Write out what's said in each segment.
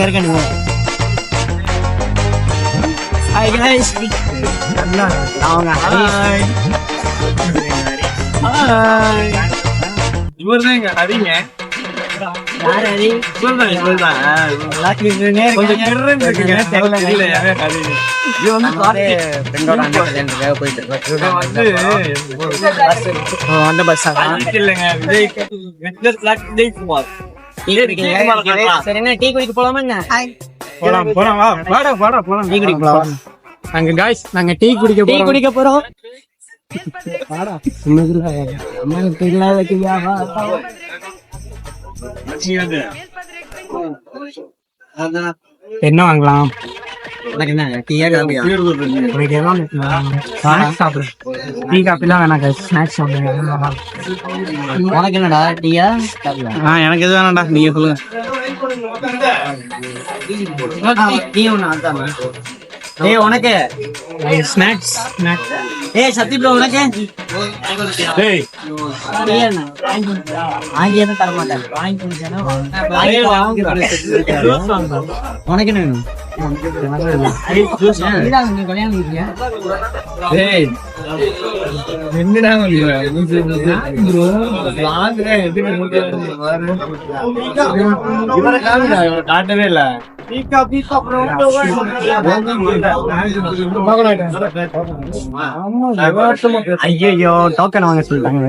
அங்க இருக்க நீங்க ஹாய் கைஸ் அவங்க ஹாய் ஹாய் இவர்தான் எங்க ஹரிங்க. யார் ஹரி? இவர்தான் இவர்தான். எல்லாத்துக்கும் கொஞ்சம் கிர்றன்னு இருக்குங்க. தெரியல. யாரே ஹரிங்க இது வந்து ஃப்ரெண்டோட அண்ணன் கல்யாணத்துக்காக போயிட்டு இவன் வந்து பஸ் இல்லைங்க. விஜய் பிளாக் விஜய் குமார் டீ குடிக்க போலாமா என்ன? போலாம் போலாம். வா வாடா வாடா போலாம். டீ குடிக்க போலாம். நாங்க காய்ஸ் நாங்க டீ குடிக்க டீ குடிக்க போறோம். வாடா. வா. என்ன வாங்கலாம்? டீ காப்பிலாம் வேணாம் ஸ்நாக்ஸ் சாப்பிடுங்க உனக்கு என்னடா டீயா? ஆ எனக்கு எது வேணாம்டா. நீங்க சொல்லுங்க டீ ஒண்ணு அதான். ஏய் உனக்கு. ஸ்நாக்ஸ் ஸ்நாக்ஸ் ஏய் சத்தி ப்ரோ உனக்கு. வாங்கி எதுவும் தர மாட்டேன் வாங்கி குடிச்சானா? வாங்கி வாங்கி உனக்கு என்ன வேணும்? காட்டவே இல்ல ஐயோ டோக்கன் வாங்க சொல்லிட்டாங்க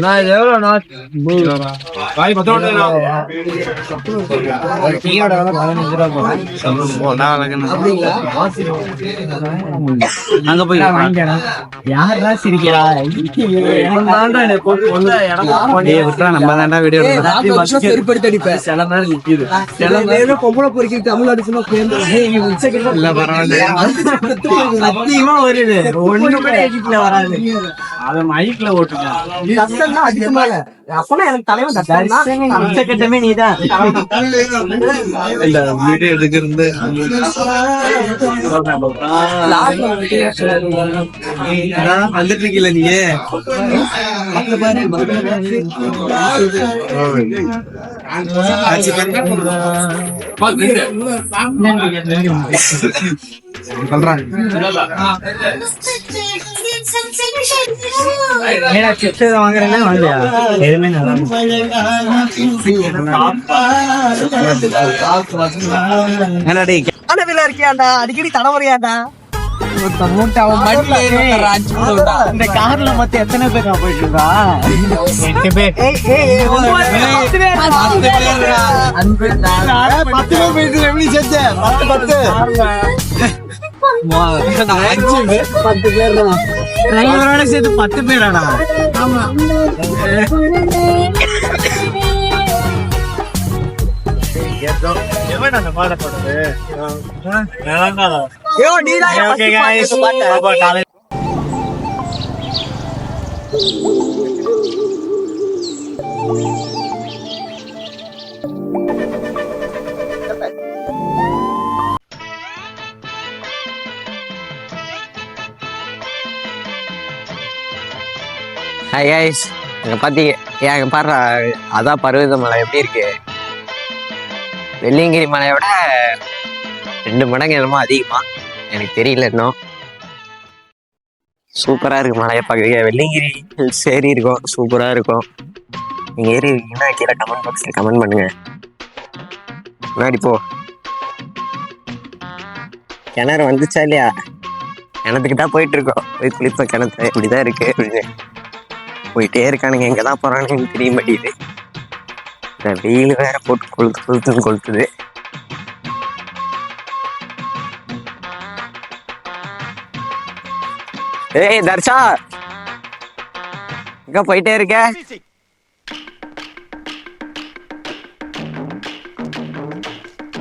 நான் எவ்வளவு வாய் பத்தோட அங்க போய் யாரா சிரிக்க வருது. ஒண்ணு கூட வராது. அத மைக்ல ஓட்டுங்க. அப்பனா எனக்கு தலைவன் நீதான். எடுக்கிறது வந்துட்டு இருக்கீல நீ ஏடா சிப்ஸ் வாங்குறேன்னா வாங்கலையா எதுவுமே நல்லா இருக்கியாண்டா அடிக்கடி தலைமுறையாண்டா இந்த கார்ல மொத்தம் எத்தனை பேர் நான் போயிட்டு இருக்கா எட்டு பேர் பத்து பேர். போயிட்டு எப்படி பத்து பத்து பத்து பேர் தான் டிரைவரோட சேர்த்து பத்து பேராடா? எவன் அந்த கைஸ் அங்கே பார்த்தீங்க ஏன் அங்கே பாடுற அதான் பர்வத மலை. எப்படி இருக்கு? வெள்ளியங்கிரி மலையை விட ரெண்டு மடங்கு என்னமோ அதிகமாக எனக்கு தெரியல இன்னும். சூப்பராக இருக்கு மலையை பார்க்குறீங்க வெள்ளியங்கிரி ஹில்ஸ் ஏறி இருக்கும். சூப்பராக இருக்கும். நீங்கள் ஏறி இருக்கீங்கன்னா கீழே கமெண்ட் பாக்ஸில் கமெண்ட் பண்ணுங்க. முன்னாடி போ. கிணறு வந்துச்சா இல்லையா? கிணத்துக்கு தான் போயிட்டு இருக்கோம். போய் குளிப்ப கிணத்து இப்படிதான் இருக்கு. அப்படின்னு போயிட்டே இருக்கானுங்க. எங்கே தான் போறானுங்க தெரிய மாட்டேங்குது இந்த வெயில் வேற போட்டு கொளுத்து கொளுத்துன்னு கொளுத்துது. ஏய் தர்ஷா! எங்க போயிட்டே இருக்க?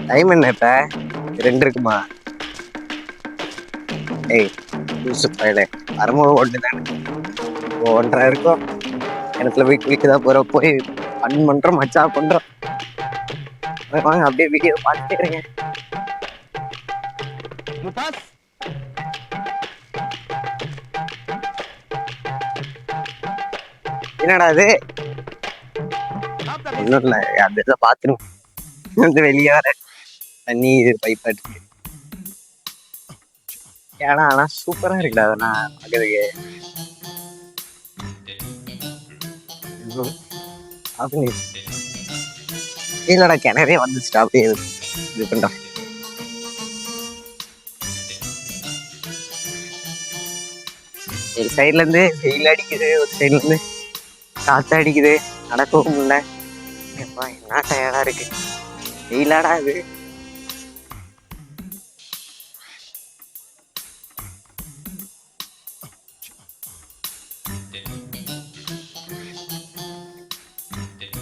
டைம் என்ன இப்ப? ரெண்டு இருக்குமா? ஏய் லூசு பயலே அரைமுக ஓட்டு தானே ஒன்றரை இருக்கும். கிணத்துல போய் குளிக்க தான் போறோம் போய் ஃபன் பண்றோம் மச்சா பண்றோம். வாங்க, அப்படியே வீடியோ பார்த்துட்டே இருங்க. என்னடா இது? ஒன்றும் இல்லை அந்த இதில் வந்து வெளியே வர. தண்ணி பைப் இருக்கு ஏன்னா ஆனால் சூப்பராக இருக்குடா அதெல்லாம் பார்க்கறதுக்கு ம். இல்லடா கிணறே வந்துச்சுடா அப்படியே இது பண்ணுறேன் ஒரு சைட்லேருந்து வெயில் அடிக்குது ஒரு சைட்லேருந்து இருந்து அடிக்குது நடக்கவும் முடியல என்ன டயர்டாக இருக்கு. வெயிலாடா இது.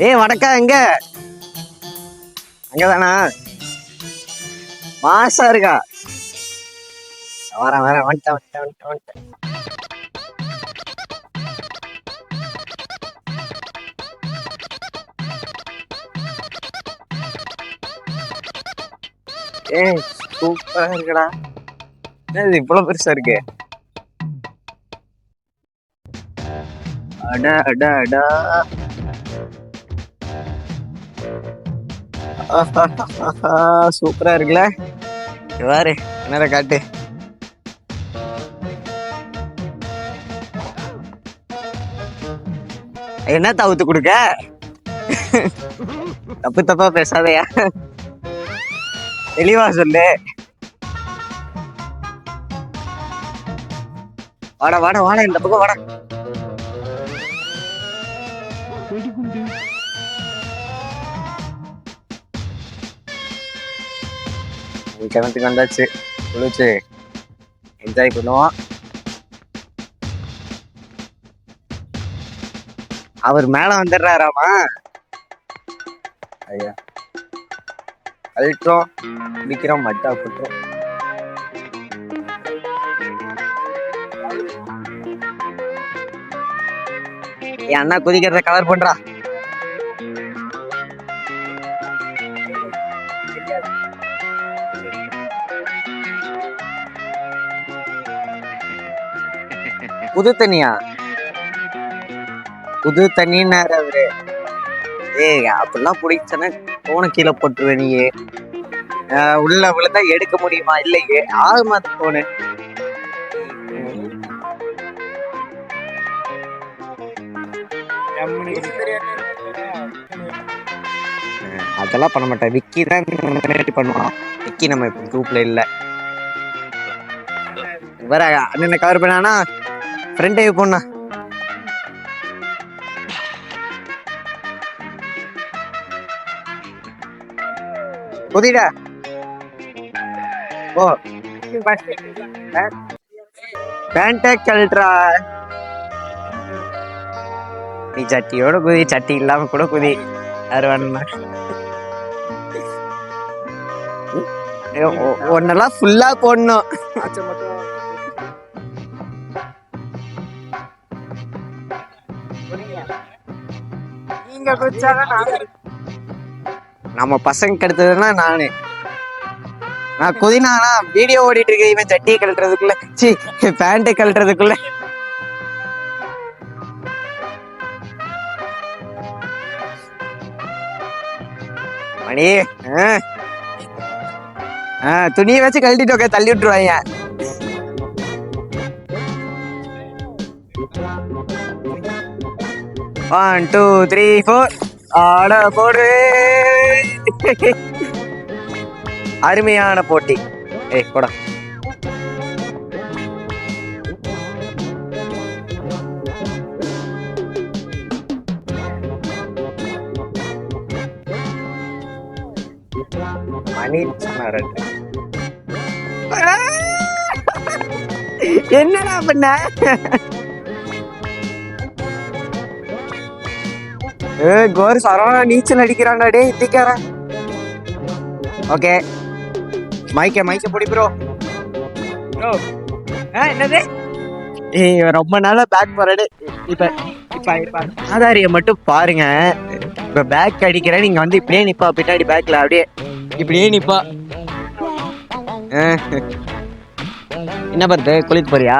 ஏய் வடக்கா எங்க? அங்கதானா? மாசா இருக்கா? வரேன் வரேன் வந்துட்டேன் வந்துட்டேன் வந்துட்டேன் வந்துட்டேன். ஏய் சூப்பரா இருக்கடா. இது இவ்வளவு பெருசா இருக்கு? அட அட அடா. சூப்பரா இருக்குல்ல. இங்க என்ன காட்டு. என்ன தவுத்து கொடுக்க? தப்பு தப்பா பேசாதயா. தெளிவா சொல்லு. வாடா வாடா வாடா இந்த பக்கம் வாடா. கிணத்துக்கு வந்தாச்சு. குளிச்சு என்ஜாய் பண்ணுவோம். அவர் மேல வந்துடுறாராமா? ஐயா. அழுட்டோம் குடிக்கிறோம் மட்டா குட்டுறோம் என் அண்ணா குதிக்கிறத கவர் பண்றா. புது தண்ணியா புது தண்ணின்னாரு அவரு. ஏய் அப்படிலாம் பிடிச்சனா போன கீழே போட்டுருவே ஆஹ் உள்ள விழுந்தா எடுக்க முடியுமா? இல்லையே. ஆகுமா போனு அதெல்லாம் பண்ண மாட்டேன் விக்கி தான் பண்ணுவான் விக்கி நம்ம இப்போ குரூப்ல இல்ல. வேற அண்ணன் கவர் பண்ணானா? ஃப்ரெண்டே பொண்ணா. புதிடா. ஓ பேண்டே கழட்டுறா. நீ சட்டியோட குதி சட்டி இல்லாம கூட குதி. யாரு வேணும்னா? ஒன்னெல்லாம் ஃபுல்லா போடணும். நம்ம பசங்க கெடுத்ததுன்னா நானு. நான் குதினானா வீடியோ ஓடிட்டு இருக்கேன் இவன் சட்டியை கழட்டுறதுக்குள்ள. சி பேண்ட்டை கழட்டுறதுக்குள்ள. மணி ஆ. துணியை வச்சு கழட்டிட்டு உட்காந்து தள்ளி விட்டுருவாங்க ஒன் டூ த்ரீ ஃபோர் ஆட போடு. அருமையான போட்டி. ஏய் போடா. மணி என்னடா பண்ண? ஏ கோர் சரவணா நீச்சல் அடிக்கிறான்டா டே இந்திக்காரன். ஓகே. மைக்க மைக்க பிடி ப்ரோ ப்ரோ என்னது? ரொம்ப நாளா பேக் போறாடு இப்ப ஆதாரிய மட்டும் பாருங்க. இப்ப பேக் அடிக்கிறேன் நீங்க வந்து இப்படியே நிப்பா பின்னாடி பேக்ல அப்படியே. இப்படியே நிப்பா. என்ன பண்றது? குளிக்க போறியா?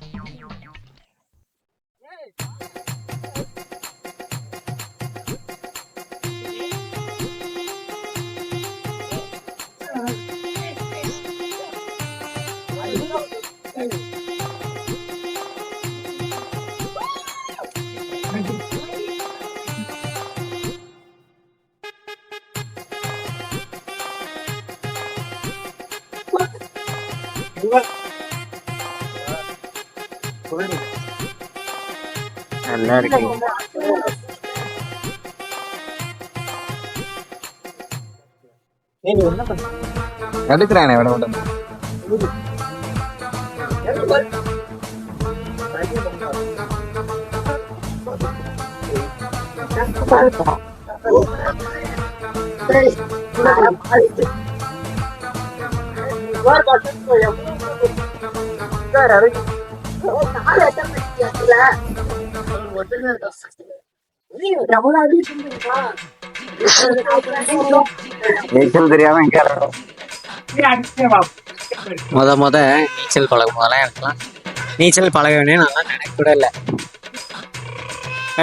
நல்லா இருக்கு எடுக்கிறானே விட விட நீச்சல் தெரியாம இங்க முத முத நீச்சல் பழகும் போதெல்லாம் எனக்குலாம் நீச்சல் பழக வேணும்னு நல்லா நினைக்க கூட இல்லை.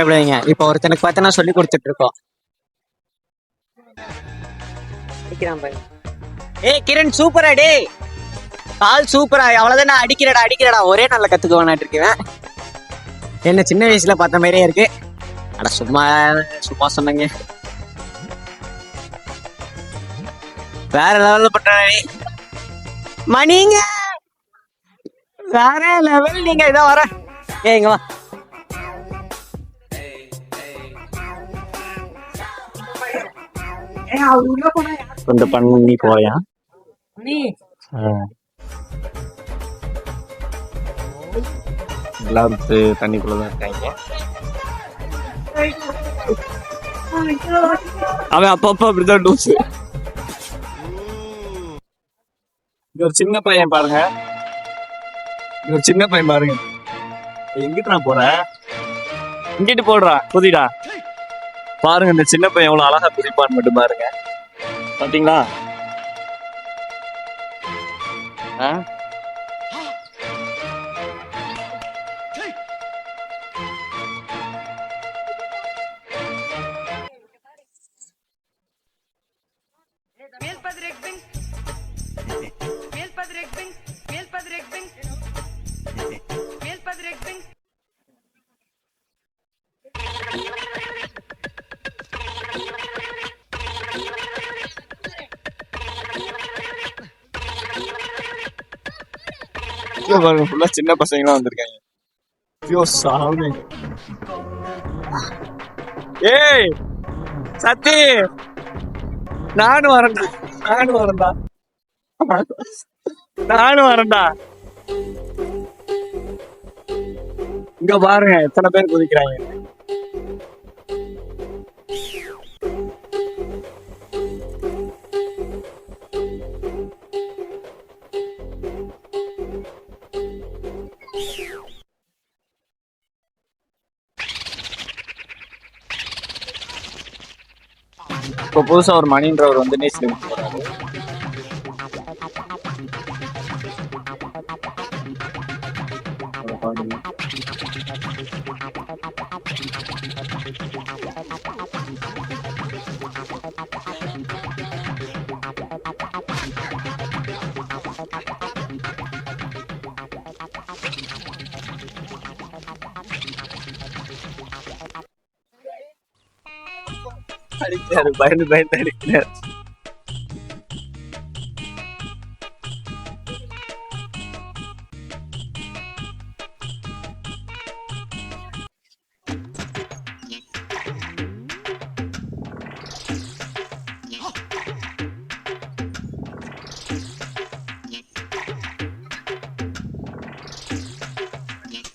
எப்படிங்க? இப்போ ஒருத்தனுக்கு பார்த்து நான் சொல்லி கொடுத்துட்டு இருக்கோம். ஏய் கிரண் சூப்பரா டே கால் சூப்பரா அவ்வளவுதான் நான் அடிக்கிறடா அடிக்கிறடா. ஒரே நல்ல கத்துக்குவானாட்டு இருக்கேன் என்ன சின்ன வயசுல பார்த்த மாதிரியே இருக்கு. அட சும்மா சும்மா சொன்னங்க. வேற லெவல்ல பண்றானே. மணிங்க! வேற லெவல் நீங்க இதோ வர. ஏய் இங்க வா. கொஞ்சம் பண்ணி போயா எல்லாரும் தண்ணிக்குள்ளதான் இருக்காங்க. அவன் அப்பப்ப அப்படிதான் டூஸ் இது ஒரு சின்ன பையன் பாருங்க. இது ஒரு சின்ன பையன் பாருங்க. எங்கிட்டு நான் போறேன்? இங்கிட்டு போடுறா புதிடா பாருங்க இந்த சின்ன பையன் எவ்வளவு அழகா குதிப்பான்னு மட்டும் பாருங்க. பாத்தீங்களா? ஆ? இங்க பாருங்க ஃபுல்லா சின்ன பசங்களாம் வந்திருக்காங்க. ஐயோ சாமி. ஏய் சத்தி. நானும் வரேன்டா. நானும் வரேன்டா. நானும் வரேன்டா. இங்க பாருங்க எத்தனை பேர் குதிக்கிறாங்க. இப்போ புதுசாக ஒரு மணின்றவர் வந்து நீச்சல் போகிறாரு அடிக்கிறாரு பயந்து பயந்து அடிக்கிறாரு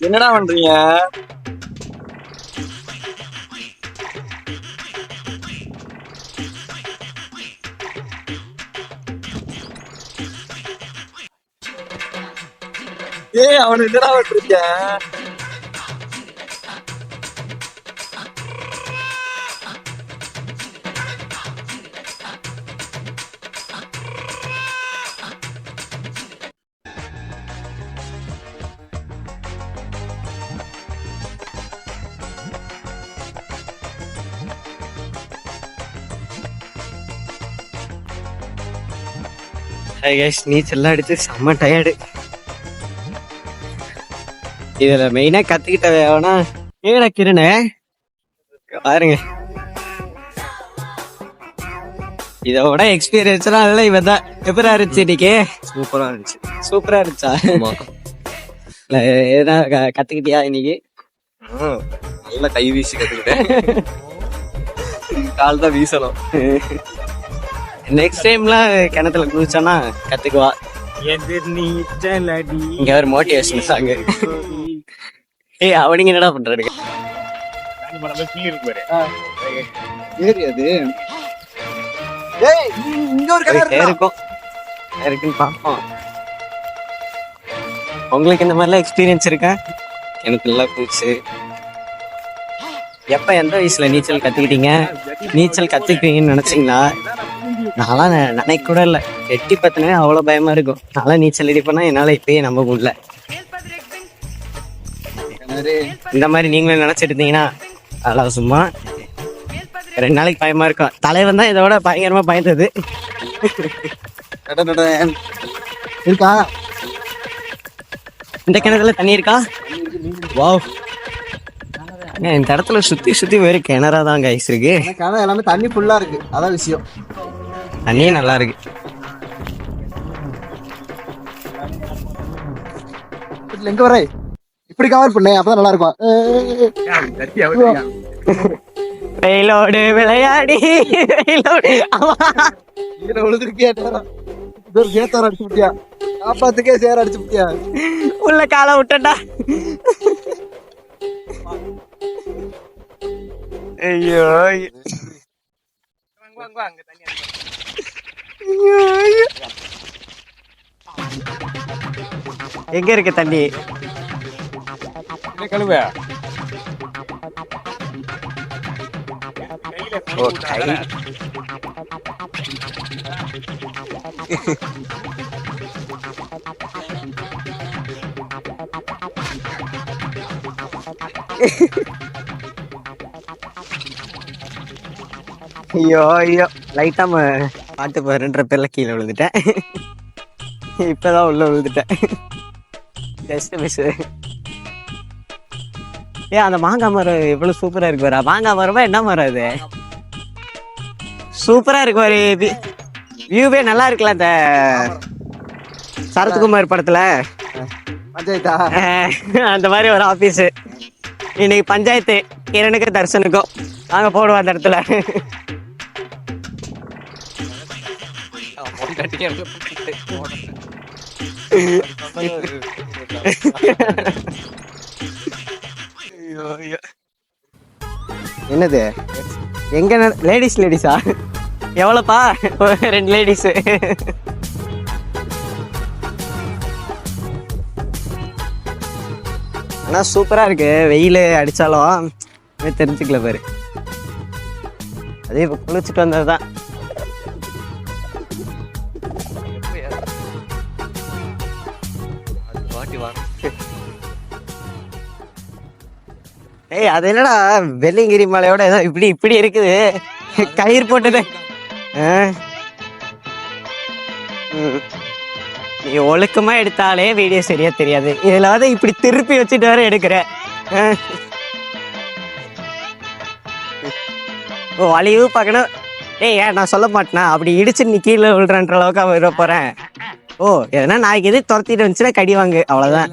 என்னடா பண்றீங்க? ஏய் அவன் என்னடா பண்றீங்க? ஹாய் கைஸ் நீச்சல்லாம் அடிச்சு செம்ம டயர்டு இதுல மெயினா கத்துக்கிட்ட வேணா ஏடா கிரணே. பாருங்க. இதோட எக்ஸ்பீரியன்ஸ்லாம் இல்லை இவன் தான் எப்படி இருந்துச்சு இன்னைக்கு. சூப்பரா இருந்துச்சு. சூப்பரா இருந்துச்சா? எதனா க- கத்துக்கிட்டியா இன்னைக்கு? நல்லா கை வீசி கத்துக்கிட்டேன். கால் தான் வீசணும். நெக்ஸ்ட் டைம்லாம் கிணத்துல குதிச்சானா கத்துக்குவா. எதிர் நீச்சல் அடி. இங்க ஒரு மோட்டிவேஷன் சாங் ஏய் அவனுங்க என்னடா பண்றாரு ஏறி அது. ஏய் இங்க ஒரு போயிட்டே இருக்கும் இருக்குன்னு பார்ப்போம். உங்களுக்கு இந்த மாதிரிலாம் எக்ஸ்பீரியன்ஸ் இருக்கா? எனக்கு நல்லா போச்சு. எப்ப எந்த வயசுல நீச்சல் கத்துக்கிட்டீங்க? நீச்சல் கத்துக்கிட்டீங்கன்னு நினைச்சீங்களா? நான்லாம் நெ- நினைக்க கூட இல்லை. எட்டி பத்தினே அவ்வளோ பயமா இருக்கும். நான்லாம் நீச்சல் அடிப்பேன்னா என்னால இப்பயே நம்ப முடியல. இந்த மாதிரி நீங்களும் நினைச்சிட்டு இருந்தீங்கன்னா அதெல்லாம் சும்மா. ரெண்டு நாளைக்கு பயமா இருக்கும். தலைவன் தான் இதோட பயங்கரமா பயந்தது. இருக்கா? இந்த கிணத்துல தண்ணி இருக்கா? வாவ். இந்த இடத்துல சுத்தி சுத்தி வெறும் கிணறா தான் கைஸ் இருக்கு. ஆனா எல்லாமே தண்ணி ஃபுல்லா இருக்கு. அதான் விஷயம். தண்ணியே நல்லா இருக்கு. எங்க வர இப்படி கவர் பண்ணேன் அப்பதான் நல்லா இருக்கும் வெயிலோடு விளையாடி வெயிலோடு. இது ஒரு சேத்தார் அடிச்சு விட்டியா காப்பாத்துக்கே சேர அடிச்சு விட்டியா உள்ள காலை விட்டடா ஐயோ ஐயோ. ஐயோ, ஐயோ. எங்க இருக்கு தண்ணி? கழுவ ஓ கை. ஐயோ ஐயோ. லைட்டா பாட்டு பாருன்ற பேர்ல கீழே விழுந்துட்டேன். இப்பதான் உள்ள விழுந்துட்டேன். ஜஸ்ட் மிஸ் ஏ அந்த மாங்காய் மரம் எவ்வளவு சூப்பரா இருக்கு பாரு. மாங்காய் மரமா என்ன மரம் அது? சூப்பரா இருக்கு பாரு. வியூவே நல்லா இருக்குல்ல அந்த சரத்குமார் படத்துல? அந்த மாதிரி ஒரு ஆபீஸ் இன்னைக்கு பஞ்சாயத்து கிரணுக்கு தர்சனுக்கும். நாங்க போடுவோம் அந்த இடத்துல. என்னது? எங்க லேடிஸ் லேடிஸா எவ்வளோப்பா? ரெண்டு லேடிஸ் ஆனா சூப்பரா இருக்கு. வெயில் அடிச்சாலும் தெரிஞ்சுக்கல பாரு. அதே இப்போ குளிச்சுட்டு வந்தது தான் ஏய் அது என்னடா வெள்ளிங்கிரி மலையோட ஏதோ இப்படி இப்படி இருக்குது. கயிறு போட்டது. நீ ஒழுக்கமா எடுத்தாலே வீடியோ சரியா தெரியாது. இதுல வந்து இப்படி திருப்பி வச்சுட்டு வேற எடுக்கிற. ஓ வலிவு பார்க்கணும் ஏய் ஏன் நான் சொல்ல மாட்டேனா? அப்படி இடிச்சு நீ கீழே விழுறன்ற அளவுக்கு அவன் விட போறேன். ஓ எதனா நாய்க்கு எது துரத்திட்டு வந்துச்சுன்னா கடி வாங்கு. அவ்வளவுதான்.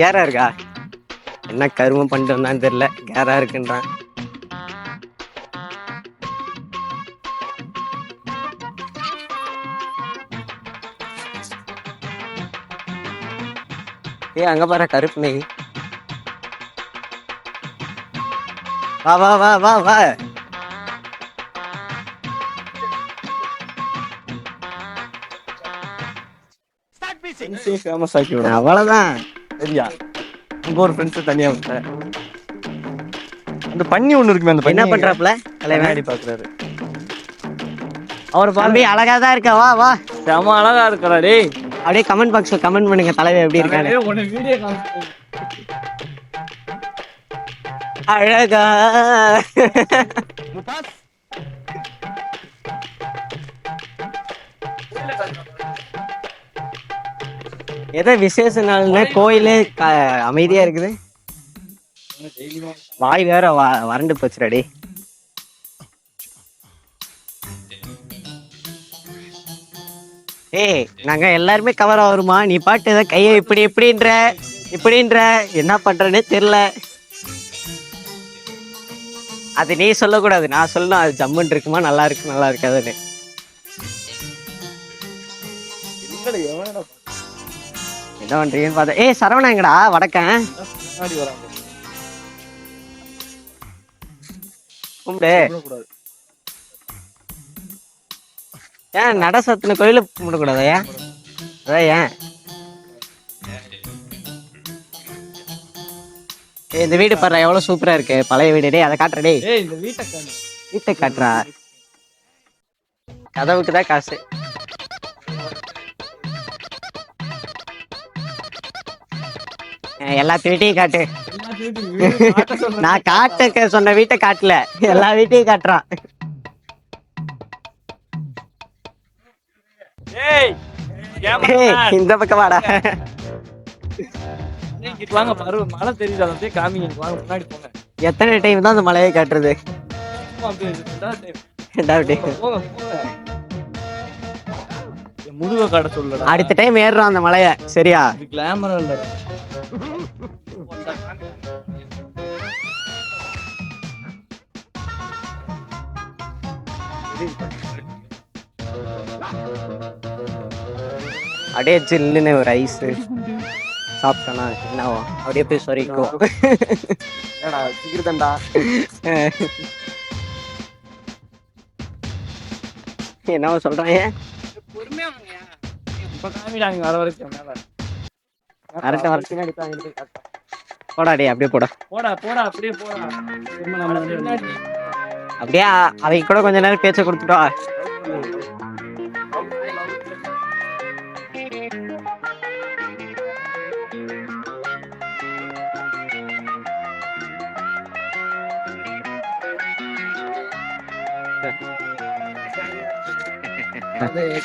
கேரா இருக்கா? என்ன கருமம் பண்ணிட்டு வந்தான்னு தெரியல. கேரா இருக்குன்றான். ஏய் அங்க பாரு கருப்பு நெய். வா வா வா வா வா. அவ்வளவுதான். சரியா? உங்க ஒரு ஃப்ரெண்ட்ஸ் தனியா விட்ட அந்த பண்ணி ஒண்ணு இருக்குமே அந்த என்ன பண்றாப்ல கண்ணாடி பாக்குறாரு. அவர் தம்பி அழகா தான் இருக்க வா வா. செம அழகா இருக்கறா டேய். அப்படியே கமெண்ட் பாக்ஸ்ல கமெண்ட் பண்ணுங்க தலைவர் எப்படி இருக்காரு உன்னை வீடியோ எதை விசேஷ நாள்னா கோயிலே க- அமைதியா இருக்குது? வாய் வேற வ- வறண்டு போச்சுடா ஏய் நாங்க எல்லாருமே கவர் ஆகுமா நீ பாட்டு ஏதோ கையை இப்படி இப்படின்ற இப்படின்ற என்ன பண்றேன்னே தெரியல. அது நீ சொல்லக்கூடாது. நான் சொல்லணும் அது ஜம்முன்னு இருக்குமா? நல்லா இருக்கு நல்லா இருக்காதுன்னு. என்ன பண்றீங்கன்னு பார்த்தா ஏய் சரவணா எங்கடா? வடக்கன் கும்பிடு. ஏன் நட சத்துன கோயில கும்பிடக்கூடாதா ஏன்? அதான் ஏன்? இந்த வீடு பாரு எவ்வளவு சூப்பரா இருக்கு. பழைய வீடு. டேய் அதை காட்டுற டேய். ஏய் இந்த வீட்டை காணு வீட்டை காட்டுறா. கதவுக்கு தான் காசு. எல்லாத்து வீட்டையும் காட்டு. நான் காட்ட சொன்ன வீட்டை காட்டல. எல்லா வீட்டையும் காட்டுறான் ஏய் ஏய், கேமரா இந்த பக்கம் வாடா. வாங்க பாரு மழை தெரியுது அதை அப்படியே காமிங்க வாங்க முன்னாடி போங்க. எத்தனை டைம் தான் அந்த மலையை காட்டுறது? முதுக காட்ட சொல்லடா அடுத்த டைம் ஏறுறோம் அந்த மலையை சரியா? இது கிளாமரா இல்ல அப்படியே ஜில்லுன்னு ஒரு ஐஸ் சாப்பிட்டோன்னா என்ன ஆகும் அப்படியே போய் சொரிக்கும் என்னடா சிக்கிரதண்டா? என்னவோ சொல்றாங்க? இப்ப காமிடாங்க வர வரைக்கும் மேல. வரட்டும் வரட்டும் போடா டேய் அப்படியே போடா. போடா போடா அப்படியே போடா. அப்படியே அவங்க கூட கொஞ்ச நேரம் பேச்ச கொடுத்துட்டா.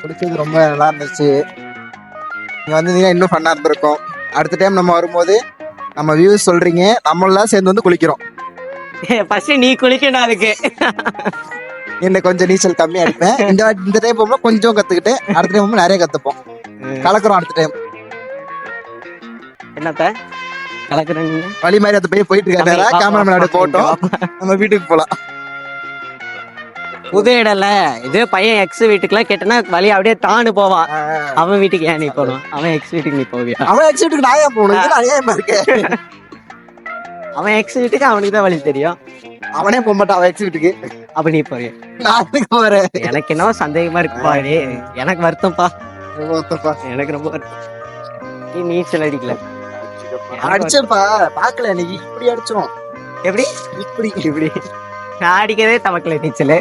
குடிச்சது ரொம்ப நல்லா இருந்துச்சு. நீங்க வந்தீங்கன்னா இன்னும் ஃபன்னா இருந்திருக்கும். அடுத்த டைம் நம்ம வரும்போது நம்ம வியூஸ் சொல்றீங்க நம்மளாம் சேர்ந்து வந்து குளிக்கிறோம். ஃபர்ஸ்ட் நீ குளிக்கணும் அதுக்கு. இன்னும் கொஞ்சம் நீச்சல் கம்மி அடிப்பேன். இந்த இந்த டைம் போகும்போது கொஞ்சம் கத்துக்கிட்டு அடுத்த டைம் போகும்போது நிறைய கத்துப்போம். கலக்குறோம் அடுத்த டைம் என்னத்த? கலக்குறேன் வழி மாதிரி அந்த பையன் போயிட்டு இருக்காரு. கேமராமேன் போட்டோம். நம்ம வீட்டுக்கு போலாம். புது இடம்ல இது பையன் எக்ஸ் வீட்டுக்குலாம் கேட்டனா வழி அப்படியே தாண்டு போவான். அவன் வீட்டுக்கு ஏன் நீ போகணும் அவன் எக்ஸ் வீட்டுக்கு நீ போவியா? அவன் எக்ஸ் வீட்டுக்கு நான் ஏன் போகணும்? இது இருக்கேன் அவன் எக்ஸ் வீட்டுக்கு அவனுக்கு தான் வழி தெரியும். அவனே போக மாட்டான் அவன் எக்ஸ் வீட்டுக்கு. அப்ப நீ போறிய? நான் போறேன்? எனக்கு என்னவோ சந்தேகமா இருக்குப்பா டேய். எனக்கு வருத்தம்ப்பா. எனக்கு ரொம்ப வருத்தம். நீ நீச்சல் அடிக்கல. அடிச்சேன்ப்பா. பாக்கல இன்னைக்கு இப்படி அடிச்சோம். எப்படி? இப்படி. இப்படி. நான் அடிக்கவே தமக்கல நீச்சல்.